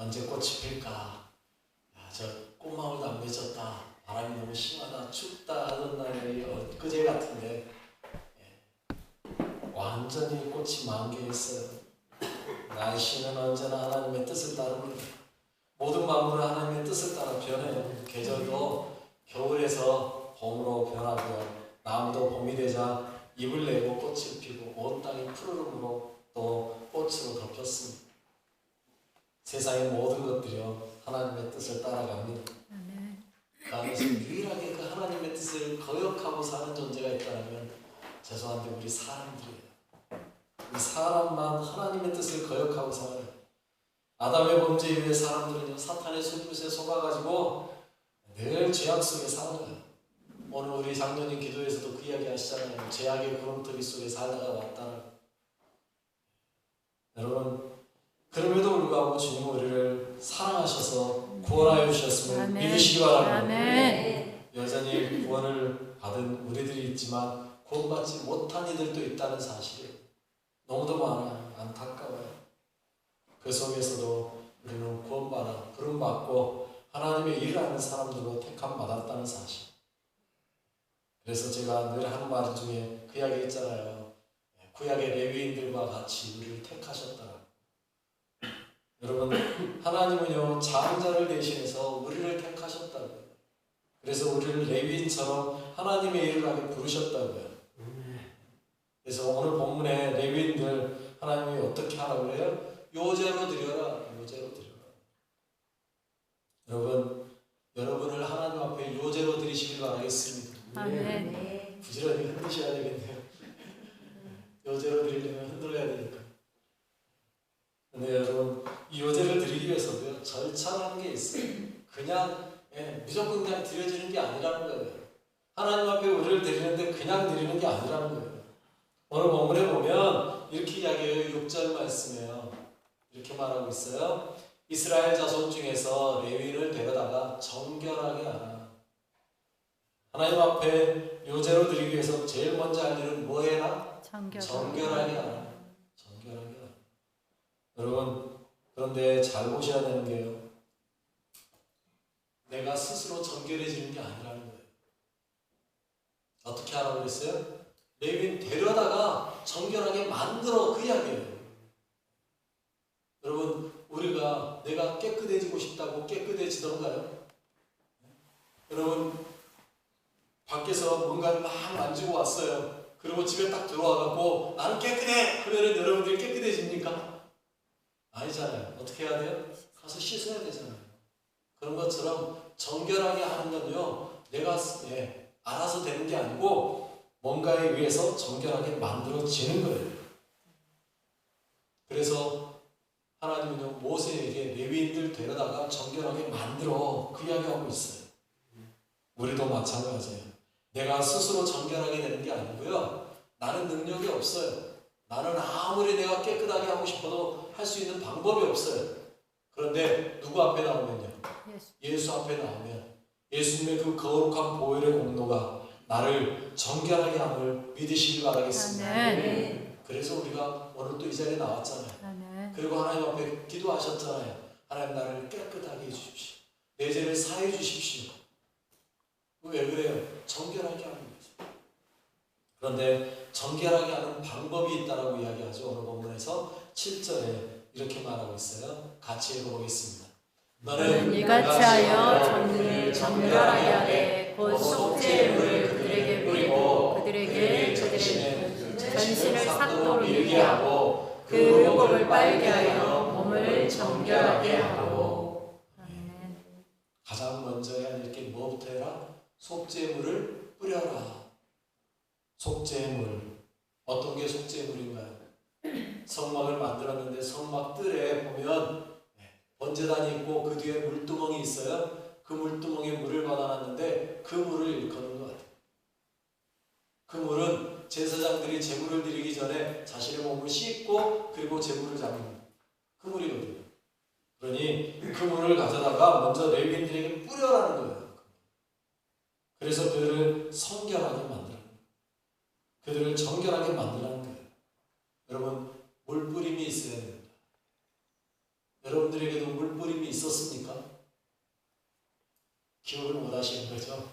언제 꽃이 필까? 야, 저 꽃마을도 안 맺었다. 바람이 너무 심하다. 춥다 하던 날이 엊그제 같은데 예. 완전히 꽃이 만개했어요. 날씨는 언제나 하나님의 뜻을 따릅니다. 모든 만물은 하나님의 뜻을 따라 변해요. 계절도 겨울에서 봄으로 변하고요. 나무도 봄이 되자 잎을 내고 꽃을 피고 온 땅이 푸르름으로 또 꽃으로 덮였습니다. 세상의 모든 것들이요 하나님의 뜻을 따라갑니다. 그 안에서 유일하게 그 하나님의 뜻을 거역하고 사는 존재가 있다면 죄송한데 우리 사람들이에요. 우리 사람만 하나님의 뜻을 거역하고 살아요. 아담의 범죄 이후에 사람들은요 사탄의 술붓에 속아가지고 늘 죄악 속에 살아가요. 오늘 우리 장로님 기도에서도 그 이야기 하시잖아요. 죄악의 구름더기 속에 살다가 왔다는. 여러분 그럼에도 불구하고 주님 우리를 사랑하셔서 구원하여 주셨음을 아멘. 믿으시기 바랍니다. 아멘. 여전히 구원을 받은 우리들이 있지만 구원받지 못한 이들도 있다는 사실이 너무도 많아요. 안타까워요. 그 속에서도 우리는 구원받아 부름받고 하나님의 일을 하는 사람들로 택함 받았다는 사실. 그래서 제가 늘 하는 말 중에 그 이야기 있잖아요. 구약의 레위인들과 같이 우리를 택하셨다. 여러분 하나님은요 장자를 대신해서 우리를 택하셨다고요. 그래서 우리를 레위인처럼 하나님의 일을 하게 부르셨다고요. 그래서 오늘 본문에 레위인들 하나님이 어떻게 하라고 그래요? 요제로 드려라. 요제로 드려라. 여러분, 여러분을 하나님 앞에 요제로 드리시길 바라겠습니다. 아멘. 부지런히 흔드셔야 되겠네요. 요제로 드리려면 흔들어야 되니까. 근데 여러분, 이 요제를 드리기 위해서도요, 절차라는 게 있어요. 그냥, 예, 무조건 그냥 드려지는 게 아니라는 거예요. 하나님 앞에 우리를 드리는데 그냥 드리는 게 아니라는 거예요. 오늘 본문에 보면 이렇게 이야기해요. 6절 말씀에요. 이렇게 말하고 있어요. 이스라엘 자손 중에서 레위인을 데려다가 정결하게 하라. 하나님 앞에 요제로 드리기 위해서 제일 먼저 할 일은 뭐 해라? 정결. 정결하게 하라. 여러분, 그런데 잘 보셔야 되는 게요. 내가 스스로 정결해지는 게 아니라는 거예요. 어떻게 하라고 그랬어요? 레위인 데려다가 정결하게 만들어 그 이야기예요. 여러분, 우리가 내가 깨끗해지고 싶다고 깨끗해지던가요? 여러분, 밖에서 뭔가를 막 만지고 왔어요. 그리고 집에 딱 들어와갖고 나는 깨끗해! 그러면 여러분들이 깨끗해집니까? 아니잖아요. 어떻게 해야 돼요? 가서 씻어야 되잖아요. 그런 것처럼 정결하게 하는 건요, 내가 예, 알아서 되는 게 아니고 뭔가에 의해서 정결하게 만들어지는 거예요. 그래서 하나님은요, 모세에게 레위인들 데려다가 정결하게 만들어 그 이야기하고 있어요. 우리도 마찬가지예요. 내가 스스로 정결하게 되는 게 아니고요. 나는 능력이 없어요. 나는 아무리 내가 깨끗하게 하고 싶어도 할 수 있는 방법이 없어요. 그런데 누구 앞에 나오면요. 예수. 예수 앞에 나오면 예수님의 그 거룩한 보혈의 공로가 나를 정결하게 함을 믿으시기 바라겠습니다. 아멘. 그래서 우리가 오늘 또 이 자리에 나왔잖아요. 아멘. 그리고 하나님 앞에 기도하셨잖아요. 하나님 나를 깨끗하게 해주십시오. 내 죄를 사해 주십시오. 왜 그래요? 정결하게 거죠. 그런데 정결하게 하는 방법이 있다라고 이야기하죠. 오늘 본문에서 7절에 이렇게 말하고 있어요. 같이 읽어보겠습니다. 너는 이같이 하여 정를 정결하게 하되 곧 속죄의 물을 그들에게 뿌리고 그들에게 그들의 전신을 삭도록 밀게 하고 그 율법을 빨게 하여 몸을 정결하게 하고. 가장 먼저 해야 할게 뭐부터 해라? 속죄물을 뿌려라. 속죄물. 어떤 게 속죄물인가요? 성막을 만들었는데 성막 뜰에 보면 번제단이 있고 그 뒤에 물두멍이 있어요. 그 물두멍에 물을 받아놨는데 그 물을 일컫는 것 같아요. 그 물은 제사장들이 제물을 드리기 전에 자신의 몸을 씻고 그리고 제물을 잡는 그 물이거든요. 그러니 그 물을 가져다가 먼저 레위인들에게 뿌려라는 거예요. 그래서 그들을 성결하게 거예요. 그들을 정결하게 만들라는 거예요. 여러분 물 뿌림이 있어야 됩니다. 여러분들에게도 물뿌림이 있었습니까? 기억을 못 하시는 거죠?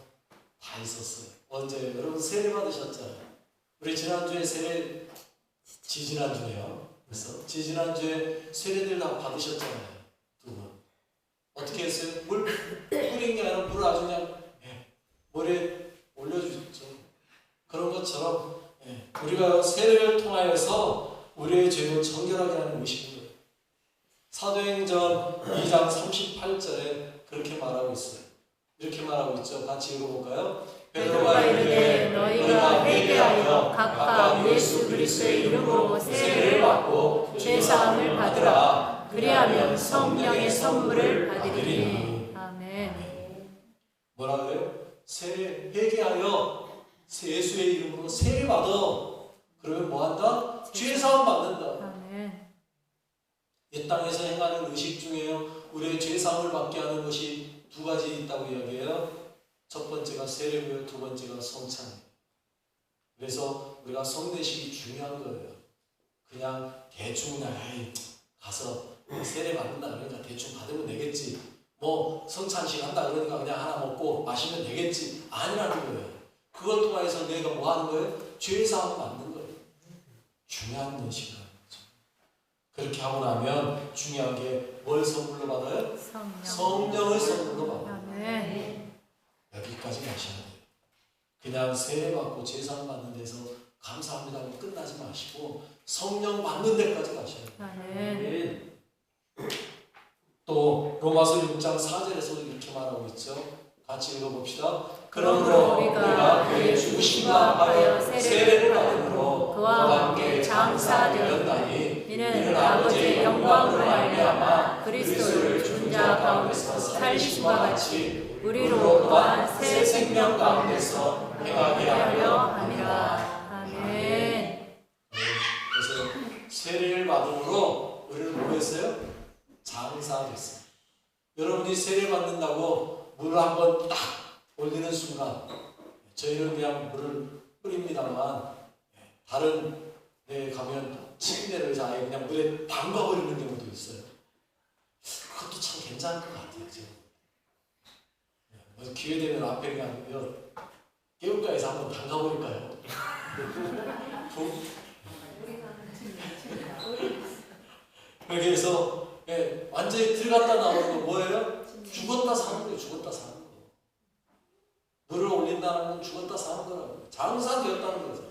다 있었어요. 언제? 여러분 세례 받으셨잖아요. 우리 지난주에 세례, 지지난주에요. 그래서 지지난주에 세례들 다 받으셨잖아요. 두 분. 어떻게 했어요? 물 뿌린 게 아니라 물을 아주 그냥 예. 그런 것처럼 예, 우리가 세례를 통하여서 우리의 죄를 정결하게 하는 의식입니다. 사도행전 2장 38절에 그렇게 말하고 있어요. 이렇게 말하고 있죠. 같이 읽어볼까요? 베드로가 이르되 너희가 회개하여 각각 예수 그리스도의 이름으로 세례를 받고 죄 사함을 받으라 그리하면 성령의 선물을 받으리니 아멘 뭐라 그래요? 세례 회개하여 예수의 이름으로 세례 받아. 그러면 뭐 한다? 죄 사함 받는다. 이 땅에서 행하는 의식 중에요. 우리의 죄 사함을 받게 하는 것이 두 가지 있다고 이야기해요. 첫 번째가 세례고요. 두 번째가 성찬이에요. 그래서 우리가 성례식이 중요한 거예요. 그냥 대충 그냥 에이, 가서 세례 받는다 그러니까 대충 받으면 되겠지. 뭐 성찬식 한다 그러니까 그냥 하나 먹고 마시면 되겠지. 아니라는 거예요. 그걸 통해서 내가 뭐 하는 거예요? 죄 사함 받는 거예요. 중요한 거죠. 그렇게 하고 나면 중요한 게 뭘 선물로 받아요? 성령 성령을 선물로 받아요. 아멘 여기까지 가셔야 돼요. 그냥 세례 받고 제사 받는 데서 감사합니다 하고 끝나지 마시고 성령 받는 데까지 가셔야 돼요. 아멘 또 로마서 6장 4절에서 이렇게 말하고 있죠. 같이 읽어봅시다. 그러므로 우리가 그의 죽으심과 하여 세례를 받음으로 그와 함께 장사되었나니 이는 아버지의 영광으로 말미암아 그리스도를 죽은 자 가운데서 살리심과 같이 우리로 또한 새 생명 가운데서 행하게 하려 함이라 아멘 그래서 세례를 받음으로 우리는 뭐했어요? 장사됐어요. 여러분이 세례 받는다고 물을 한번 딱 올리는 순간 저희는 그냥 물을 뿌립니다만 다른 데 가면 침대를 아예 그냥 물에 담가버리는 경우도 있어요. 그것도 참 괜찮을 것 같아요. 지금. 뭐 기회 되면 앞에 그냥 깨울가에서 한번 담가버릴까요? 부- 그렇게 해서 예, 완전히 들어갔다 나오는 거 뭐예요? 죽었다 사는 거예요. 죽었다 사는 거. 건 죽었다 사는 거라고. 장사되었다는 거죠.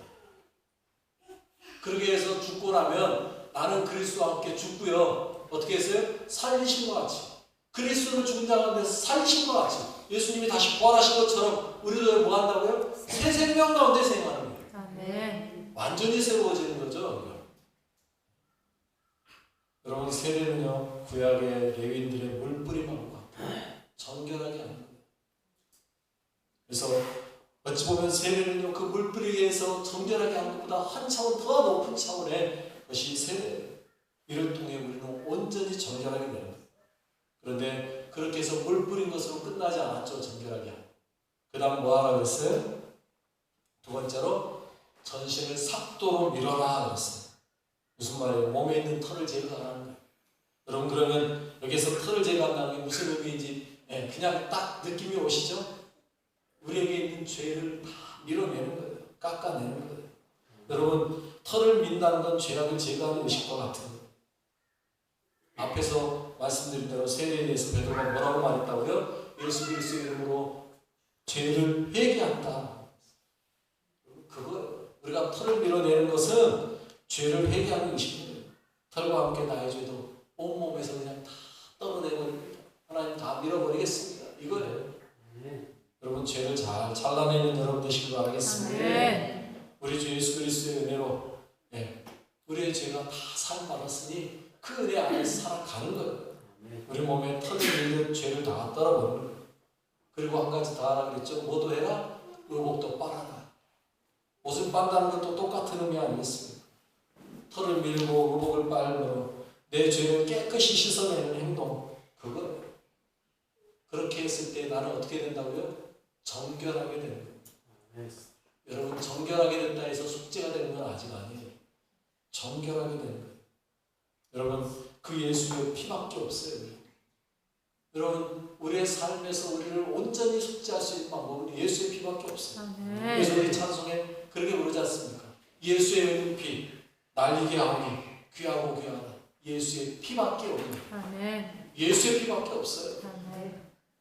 그렇게 해서 죽고 나면 나는 그리스도와 함께 죽고요. 어떻게 했어요? 살리신 것 같이. 그리스도는 죽은 자 가운데서 살리신 것 같이. 예수님이 다시 부활하신 것처럼 우리도 뭐 한다고요? 새 생명 가운데 생활하는 거예요. 완전히 새로워지는 거죠. 여러분 세례는요 구약의 레위인들의 물뿌림하고. 정결하게 하는 거예요. 그래서 어찌 보면 세례는요 그 물뿌리에서 정결하게 하는 것보다 한 차원 더 높은 차원의 것이 세례예요. 이를 통해 우리는 온전히 정결하게 되는 거예요. 그런데 그렇게 해서 물 뿌린 것으로 끝나지 않았죠 정결하게. 그 다음 뭐 하라 그랬어요? 두 번째로 전신을 삭도로 밀어라 그랬어요. 무슨 말이에요? 몸에 있는 털을 제거하라는 거예요. 여러분 그러면 여기서 털을 제거한다는 게 무슨 의미인지 예, 그냥 딱 느낌이 오시죠? 우리에게 있는 죄를 다 밀어내는 거예요. 깎아내는 거예요. 여러분 털을 민다는 건 죄악을 제거하는 의식과 같은. 앞에서 말씀드린 대로 세례에 대해서 베드로가 뭐라고 말했다고요? 예수 그리스도의 이름으로 죄를 회개한다. 그거 우리가 털을 밀어내는 것은 죄를 회개하는 의식입니다. 털과 함께 나의 죄도 온몸에서 그냥 다 떨어내버립니다. 하나님 다 밀어버리겠습니다. 이거예요. 여러분 죄를 잘 잘라내는 여러분 되시길 바라겠습니다. 아멘 우리 주 예수 그리스도의 은혜로 예, 우리의 죄가 다 사함받았으니 그 은혜 안에서 살아가는 거예요. 우리 몸에 털을 밀는 죄를 다 떨어버리는 거예요. 그리고 한 가지 더 하라 그랬죠. 뭐도 해라? 의복도 빨아라. 옷을 빤다는 것도 똑같은 의미 아니겠습니까? 털을 밀고 의복을 빨므로 내 죄를 깨끗이 씻어내는 행동 그거예요. 그렇게 했을 때 나는 어떻게 된다고요? 정결하게 되는 거예요. 여러분 정결하게 된다 해서 숙제가 되는 건 아직 아니에요. 정결하게 되는 거예요. 여러분 그 예수의 피밖에 없어요. 여러분 우리의 삶에서 우리를 온전히 속죄할 수 있는 방법은 예수의 피밖에 없어요. 그래서 아멘. 우리 찬송에 그렇게 부르지 않습니까? 예수의 은피 날리게 하오니 귀하고 귀하다. 예수의 피밖에 없는 아멘. 예수의 피밖에 없어요. 아멘.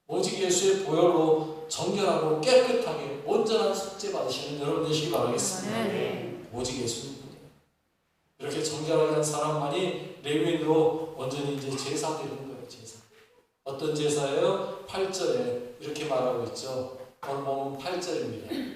오직 예수의 보혈로 정결하고 깨끗하게 온전한 속죄 받으시는 여러분 되시기 바라겠습니다. 아멘. 오직 예수님뿐이에요. 이렇게 정결하게 한 사람만이 레위인으로 완전히 이제 제사 되는 거예요. 제사. 어떤 제사예요? 8절에 이렇게 말하고 있죠. 오늘 보면 8절입니다.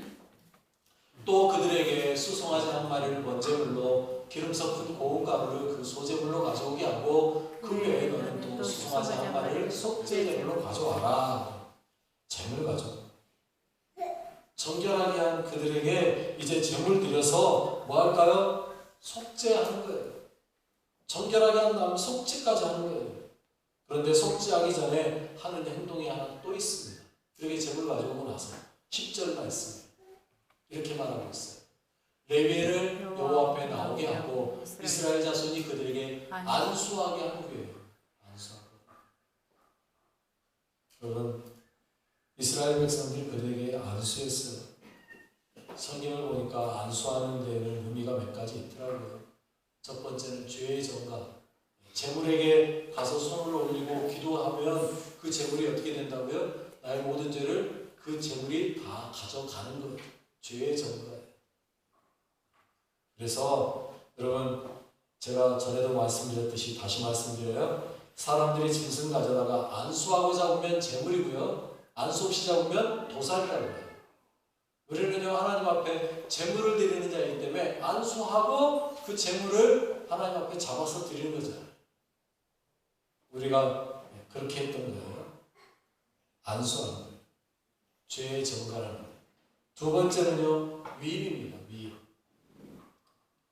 또 그들에게 수송아지 한 마리를 번제물로 기름 섞은 고운 가루를 그 소제물로 가져오게 하고 그 외에 너는 또 수송아지 한 마리를 속죄제물로 가져와라. 제물 가져. 정결하게 한 그들에게 이제 제물 드려서 뭐 할까요? 속죄하는 거예요. 정결하게 한 다음에 속죄까지 하는 거예요. 그런데 속죄하기 전에 하는 행동이 하나 또 있습니다. 이렇게 제물 가져오고 나서 10절 말씀 이렇게 말하고 있어요. 레위를 여호와 앞에 나오게 하고 이스라엘 자손이 그들에게 안수하게 한 후에 안수하고 여러분 이스라엘 백성들이 그들에게 안수했어요. 성경을 보니까 안수하는 데에는 의미가 몇 가지 있더라고요. 첫 번째는 죄의 정가. 재물에게 가서 손을 올리고 기도하면 그 재물이 어떻게 된다고요? 나의 모든 죄를 그 재물이 다 가져가는 거예요. 죄의 정가예요. 그래서 여러분 제가 전에도 말씀드렸듯이 다시 말씀드려요. 사람들이 짐승 가져다가 안수하고 잡으면 재물이고요. 안수 없이 잡으면 도살이라고 해요. 우리는요 하나님 앞에 재물을 드리는 자이기 때문에 안수하고 그 재물을 하나님 앞에 잡아서 드리는 거잖아요. 우리가 그렇게 했던 거예요. 안수하는 거예요. 죄의 정가라는 거예요. 두 번째는요 위임입니다.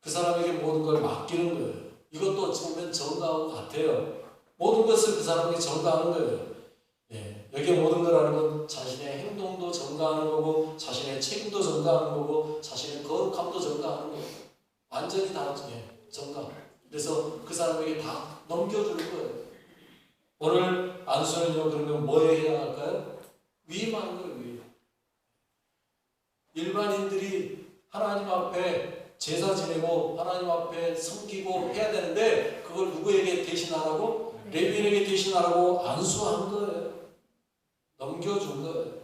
그 사람에게 모든 걸 맡기는 거예요. 이것도 어찌 보면 정가하고 같아요. 모든 것을 그 사람에게 정가하는 거예요. 예, 여기에 모든 걸 하는 건 자신의 행동도 정가하는 거고, 자신의 책임도 정가하는 거고, 자신의 거룩함도 정가하는 거예요. 완전히 다 예, 정가. 그래서 그 사람에게 다 넘겨주는 거예요. 오늘 안수는요, 그러면 뭐에 해당할까요? 위임하는 거예요, 위임. 일반인들이 하나님 앞에 제사 지내고 하나님 앞에 섬기고 해야 되는데 그걸 누구에게 대신하라고? 레위인에게 대신하라고 안수한 거예요. 넘겨준 거예요.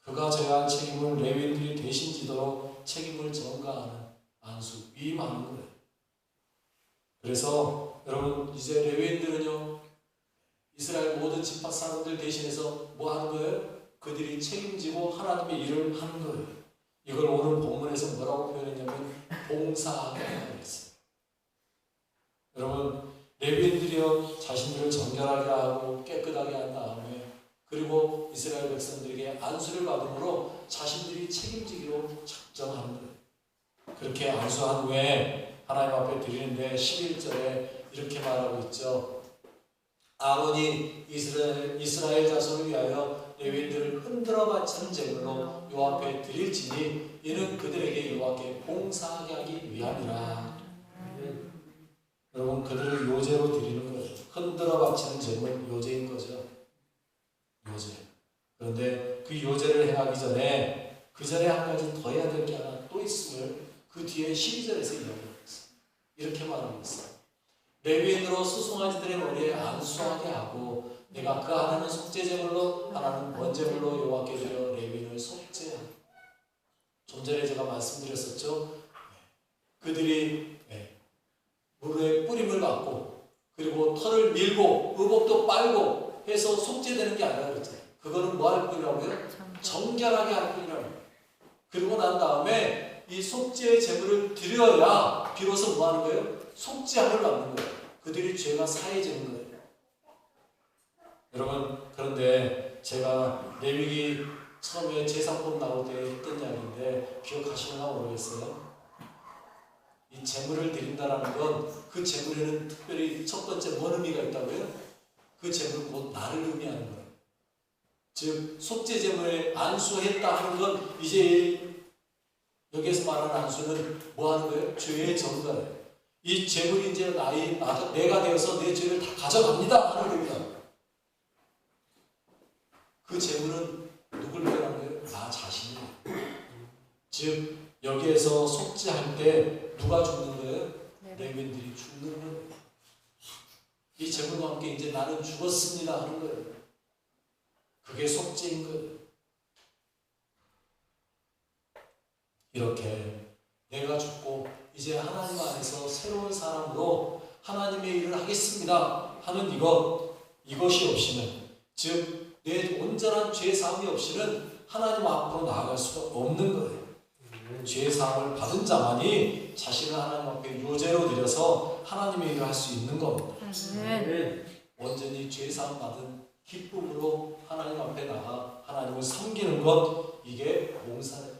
그가 할 책임을 레위인들이 대신 지도록 책임을 전가하는 안수, 위임하는 거예요. 그래서 여러분 이제 레위인들은요 이스라엘 모든 집합 사람들 대신해서 뭐 하는 거예요? 그들이 책임지고 하나님의 일을 하는 거예요. 이걸 오늘 본문에서 뭐라고 표현했냐면 봉사하다고 했어요. 여러분 레위인들이요 자신들을 정결하게 하고 깨끗하게 한 다음에 그리고 이스라엘 백성들에게 안수를 받음으로 자신들이 책임지기로 작정하는 거예요. 그렇게 안수한 후에 하나님 앞에 드리는데 11절에 이렇게 말하고 있죠. 아론이 이스라엘, 이스라엘 자손을 위하여 레위인들을 흔들어 바치는 제물로 요 앞에 드릴지니 이는 그들에게 요하께 봉사하게 하기 위함이라. 여러분 그들을 요제로 드리는 거예요. 흔들어 바치는 제물 요제인 거죠. 요제. 그런데 그 요제를 행하기 전에 그 전에 한 가지 더 해야 될 게 하나 또 있음을 그 뒤에 12절에서 이야기하고 있어요. 이렇게 말하고 있어요. 레위인으로 수송아지들의 머리에 안수하게 하고 내가 그 하나는 속죄제물로 하나는 번제물로 여호와께 드려 레위인을 속죄하고 좀 전에 제가 말씀드렸었죠. 그들이 네, 무릎에 뿌림을 받고 그리고 털을 밀고 의복도 빨고 해서 속죄되는 게 아니라 그랬잖아요. 그거는 뭐 할 뿐이라고요? 정결하게 할 뿐이라고. 그리고 난 다음에 이 속죄의 제물을 드려야 비로소 뭐 하는 거예요? 속죄함을 받는 거예요. 그들이 죄가 사해지는 거예요. 여러분 그런데 제가 레위기 처음에 제사법 나올 때 했던 이야기인데 기억하시는가 모르겠어요. 이 제물을 드린다라는 건그 제물에는 특별히 첫 번째 뭔 의미가 있다고요? 그 제물 곧 나를 의미하는 거예요. 즉 속죄 제물에 안수했다 하는 건 이제 여기에서 말하는 안수는 뭐 하는 거예요? 죄의 정가예요. 이 재물이 이제 나의 나, 내가 되어서 내 죄를 다 가져갑니다 하는 겁니다. 그 재물은 누굴 위한 거예요? 나 자신이에요. 즉 여기에서 속죄할 때 누가 죽는 거예요? 네. 레위인들이 죽는 거예요. 이 재물과 함께 이제 나는 죽었습니다 하는 거예요. 그게 속죄인 거예요. 이렇게 내가 죽고 이제 하나님 안에서 새로운 사람으로 하나님의 일을 하겠습니다 하는 이것 이것이 없이는 즉 내 온전한 죄 사함이 없이는 하나님 앞으로 나아갈 수가 없는 거예요. 죄 사함을 받은 자만이 자신을 하나님 앞에 요제로 드려서 하나님의 일을 할 수 있는 겁니다. 아멘. 온전히 죄 사함 받은 기쁨으로 하나님 앞에 나가 하나님을 섬기는 것 이게 봉사예요.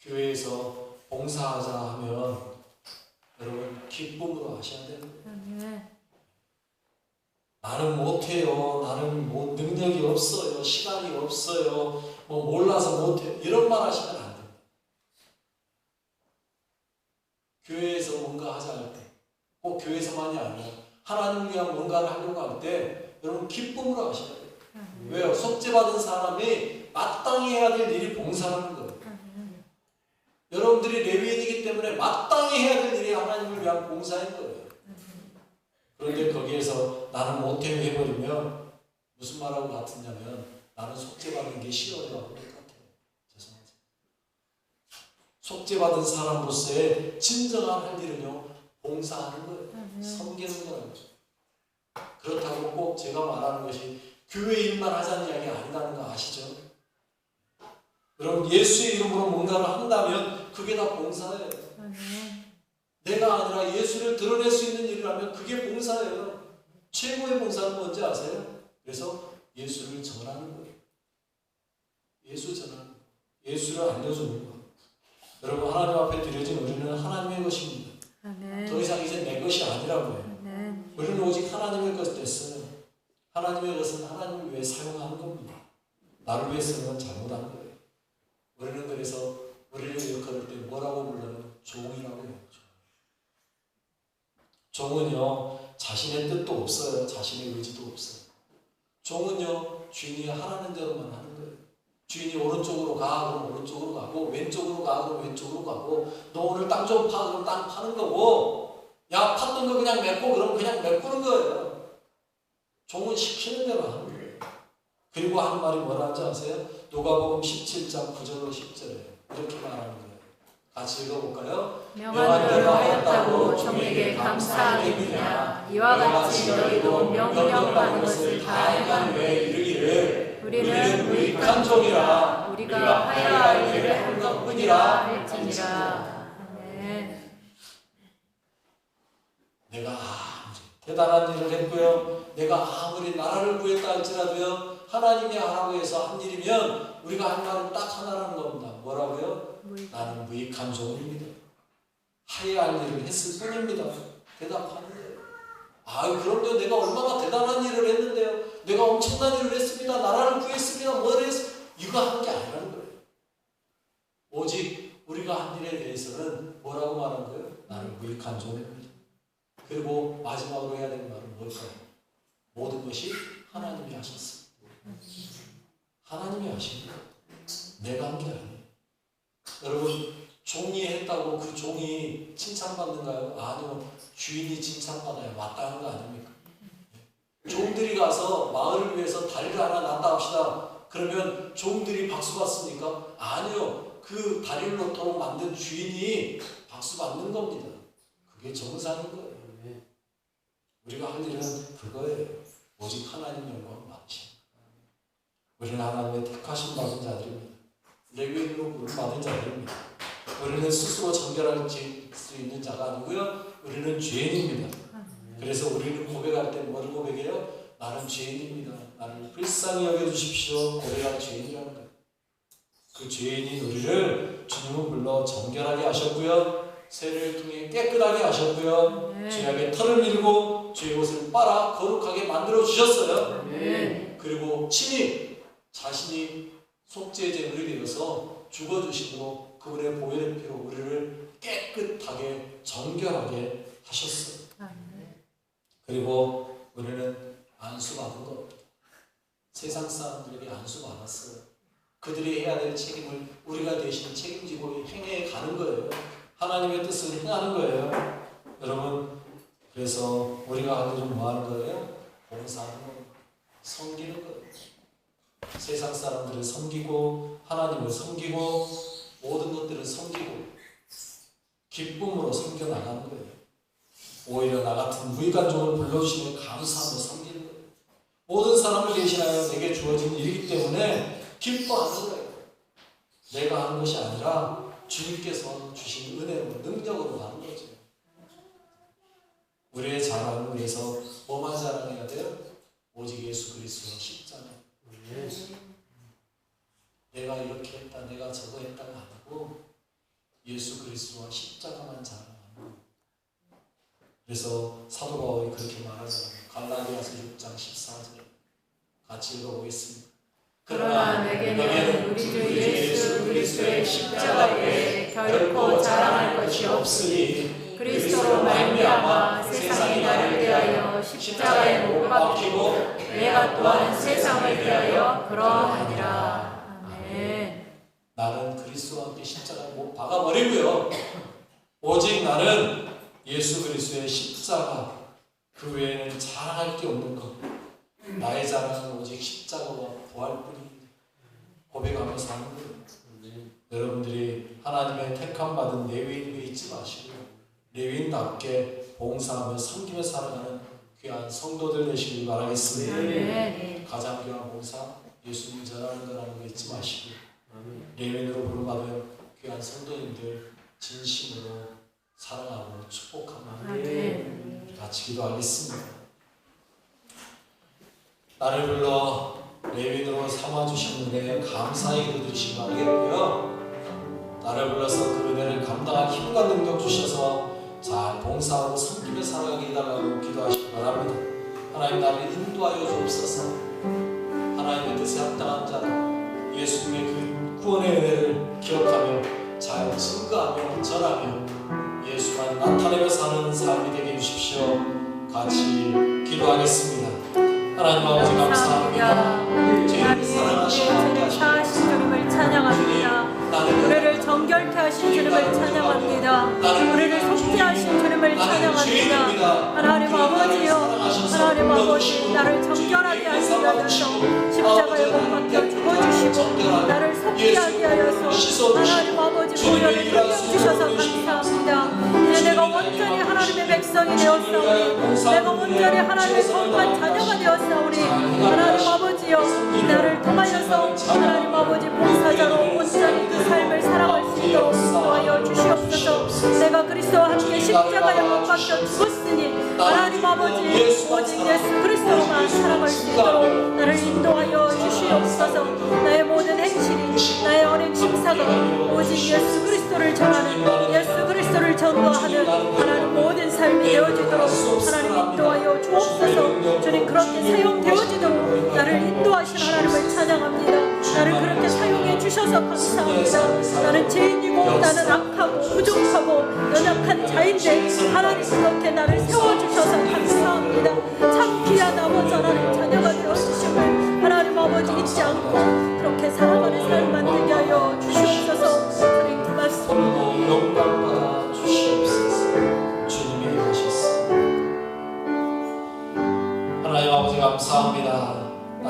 교회에서 봉사하자 하면 여러분 기쁨으로 하셔야 돼요. 아멘. 나는 못해요. 나는 뭐 능력이 없어요. 시간이 없어요. 뭐 몰라서 못해요. 이런 말 하시면 안. 교회에서 뭔가 하자 할 때, 꼭 교회에서만이 아니라 하나님을 위한 뭔가를 하려고 할 때 여러분 기쁨으로 하셔야 돼요. 왜요? 속죄받은 사람이 마땅히 해야 될 일이 봉사하는 거예요. 여러분들이 레위인이기 때문에 마땅히 해야 될 일이 하나님을 위한 봉사인 거예요. 그런데 거기에서 나는 못해요 해버리면 무슨 말하고 같으냐면 나는 속죄받는 게 싫어요 하고 똑같아요. 죄송하지. 속죄받은 사람으로서의 진정한 할 일은요 봉사하는 거예요. 섬기는 거예요. 그렇다고 꼭 제가 말하는 것이 교회 일만 하자는 이야기 아니라는 거 아시죠? 여러분 예수의 이름으로 뭔가를 한다면 그게 다 봉사예요. 내가 아니라 예수를 드러낼 수 있는 일을 하면 그게 봉사예요. 최고의 봉사는 뭔지 아세요? 그래서 예수를 전하는 거예요. 예수 전하는 거예요. 예수를 알려주는 거예요. 여러분 하나님 앞에 드려진 우리는 하나님의 것입니다. 아멘. 더 이상 이제 내 것이 아니라고요. 아멘. 우리는 오직 하나님의 것 됐어요. 하나님의 것은 하나님을 위해 사용하는 겁니다. 나를 위해 쓰는 건 잘못한 거예요. 우리는 그래서 우리를 일컬을 때 뭐라고 불러요? 종이라고 해요. 종은요 자신의 뜻도 없어요. 자신의 의지도 없어요. 종은요 주인이 하라는 대로만 하는 거예요. 주인이 오른쪽으로 가 그럼 오른쪽으로 가고 왼쪽으로 가 그럼 왼쪽으로 가고 너 오늘 땅 좀 파 그럼 땅 파는 거고 야 팠던 거 그냥 메고 그럼 그냥 메꾸는 거예요. 종은 시키는 대로 하는 거예요. 그리고 하는 말이 뭐라는지 아세요? 누가복음 17장 9절로 10절에 이렇게 말하는 거예요. 같이 읽어볼까요? 명한 대로 하였다고 종에게 감사하겠느냐 이와 같이 너희도 명령받은 것을 다 행한 왜 이르기를 우리는 무익한 종이라 우리가 하여야 할 일을 한 것뿐이라 할지니라 내가 대단한 일을 했고요. 내가 아무리 나라를 구했다 할지라도요. 하나님이 하라고 해서 한 일이면 우리가 할 말은 딱 하나라는 겁니다. 뭐라고요? 나는 무익한 종입니다. 하여야 할 일을 했을 뿐입니다. 대답하는 거예요. 아, 그런데 내가 얼마나 대단한 일을 했는데요. 내가 엄청난 일을 했습니다. 나라를 구했습니다. 뭘 했? 이거 한 게 아니라는 거예요. 오직 우리가 한 일에 대해서는 뭐라고 말하는 거예요? 나는 무익한 종입니다. 그리고 마지막으로 해야 되는 말은 뭘까요? 모든 것이 하나님이 하셨습니다. 하나님이 거예요. 내가 한 게 아니에요. 여러분 종이 했다고 그 종이 칭찬받는가요? 아니요. 주인이 칭찬받아야 마땅한 거 아닙니까? 종들이 가서 마을을 위해서 다리를 하나 놨다 합시다. 그러면 종들이 박수 받습니까? 아니요. 그 다리를 놓도록 만든 주인이 박수 받는 겁니다. 그게 정상인 거예요. 우리가 할 일은 그거예요. 오직 하나님 영광 받으신. 우리는 하나님의 택하신 받은 자들입니다. 레위인으로 부름 받은 자들입니다. 우리는 스스로 정결할 수 있는 자가 아니고요. 우리는 죄인입니다. 그래서 우리는 고백할 때 뭐를 고백해요? 나는 죄인입니다. 나를 불쌍히 여겨주십시오. 고백할 죄인이라는 거예요. 그 죄인인 우리를 주님은 불러 정결하게 하셨고요. 세례를 통해 깨끗하게 하셨고요. 네. 죄악의 털을 밀고 죄의 옷을 빨아 거룩하게 만들어 주셨어요. 아멘 그리고 친히 자신이 속죄 제물이 되어서 죽어주심으로 그분의 보혈의 피로 우리를 깨끗하게 정결하게 하셨어요. 그리고 우리는 안수 받은 겁니다. 세상 사람들에게 안수 받았어요. 그들이 해야 될 책임을 우리가 대신 책임지고 행해 가는 거예요. 하나님의 뜻을 행하는 거예요. 여러분, 그래서 우리가 할 일은 뭐 하는 거예요? 봉사하는 거예요. 섬기는 거예요. 세상 사람들을 섬기고 하나님을 섬기고 모든 것들을 섬기고 기쁨으로 섬겨 나가는 거예요. 오히려 나 같은 무익관종을 불러주시면 감사하며 섬기는 거예요. 모든 사람을 대신하여 내게 주어진 일이기 때문에 기뻐하는 거예요. 내가 하는 것이 아니라 주님께서 주신 은혜로 능력으로 하는 거죠. 우리의 자랑을 위해서 뭐만 자랑해야 돼요? 오직 예수 그리스도 십자가. 내가 이렇게 했다, 내가 저거 했다가 아니고 예수 그리스도와 십자가만 자랑하는. 그래서 사도 바울이 그렇게 말하잖아요. 갈라디아서 6장 14절 같이 읽어보겠습니다. 그러나 내게는 우리 주 예수 그리스도의 십자가에 결코 자랑할 것이 없으니 그리스도로 말미암아 세상이 나를 대하여 십자가에 못 박히고 내가 또한 세상을 대하여 그러하니라. 아멘. 나는 그리스도와 함께 십자가에 못 박아버리고요. 오직 나는 예수 그리스도의 십자가 그 외에는 자랑할 게 없는 것. 나의 자랑은 오직 십자가와 부활뿐입니다. 고백하며 사는 거예요. 여러분들이 하나님의 택함 받은 레위인을 잊지 마시고 레위인답게 봉사하며 섬기며 살아가는 귀한 성도들 되시길 바라겠습니다. 아멘. 가장 귀한 봉사 예수님 전하는 거라는 거 잊지 마시고 레윈으로 부름받은 귀한 성도님들 진심으로 사랑하고 축복하며 아멘. 같이 기도하겠습니다. 나를 불러 레윈으로 은혜에 감사히 기도드리시기 바라겠고요. 나를 불러서 그 은혜를 감당할 힘과 능력 주셔서 잘 봉사하고 섬기며 살아가게 해달라고 기도하시기 바랍니다. 하나님 나를 인도하여 주옵소서. 하나님의 뜻에 합당한 자로 예수님의 그 구원의 은혜를 기억하며 잘 증거하며 전하며 예수만 나타내며 사는 삶이 되게 해주십시오. 같이 기도하겠습니다. 하나님 아버지 감사합니다. 저희를 사랑하시고 함께 주님. 나는 정결케 하신 주님을 찬양합니다. 우리를 속죄 하신 주님을 찬양합니다. 하나님 아버지요, 하나님 아버지, 나를 정결하게 위하여서 십자가에 못 박혀 죽어주시고 나를 속죄하게 하여서 하나님 아버지 보혈을 능력 주셔서 감사합니다. 내가 온전히 하나님의 백성이 되었사오니 내가 온전히 하나님의 거룩한 자녀가 되었사오니 하나님 아버지요 나를 통하여서 하나님 아버지 봉사자로 온전히 그 삶을 살아갈 수 있도록 인도하여 주시옵소서. 내가 그리스도와 함께 십자가에 못 박혀 죽었으니 하나님 아버지 오직 예수 그리스도로만 살아갈 수 있도록 나를 인도하여 주시옵소서. 나의 모든 행실이 나의 어린 심사가 오직 예수 그리스도를 전하는 예수 그리스도를 전도하는 하나님 모든 삶이 되어지도록 하나님 인도하여 주옵소서. 주님 그렇게 사용되어지도록 나를 인도하신 하나님을 찬양합니다. 나를 그렇게 사용해 주셔서 감사합니다. 나는 죄인이고 나는 악하고 부족하고 연약한 자인데 하나님 그렇게 나를 세워주셔서 감사합니다. 참 귀한 아버지 하나님 자녀가 되어주심을 하나님 아버지 잊지 않고 그렇게 살아가는 삶 만들게 하여 주시옵소서. 주님 고맙습니다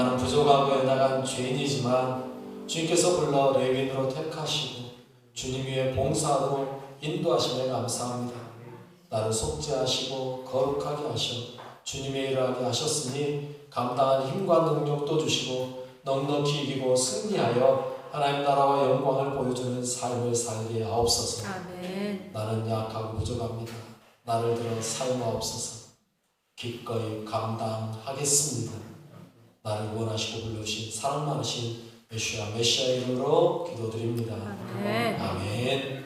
나는 부족하고 연약한 죄인이지만 주님께서 불러 레윈으로 택하시고 주님 위에 봉사하도록 인도하심에 감사합니다. 나를 속죄하시고 거룩하게 하셔 주님의 일을 하게 하셨으니 감당한 힘과 능력도 주시고 넉넉히 이기고 승리하여 하나님 나라와 영광을 보여주는 삶을 살게 하옵소서. 아멘 나는 약하고 부족합니다. 나를 들어 사용하옵소서. 기꺼이 감당하겠습니다. 나를 원하시고 불러주신 사랑 많으신 메시아 메시아 이름으로 기도드립니다. 아멘 아멘.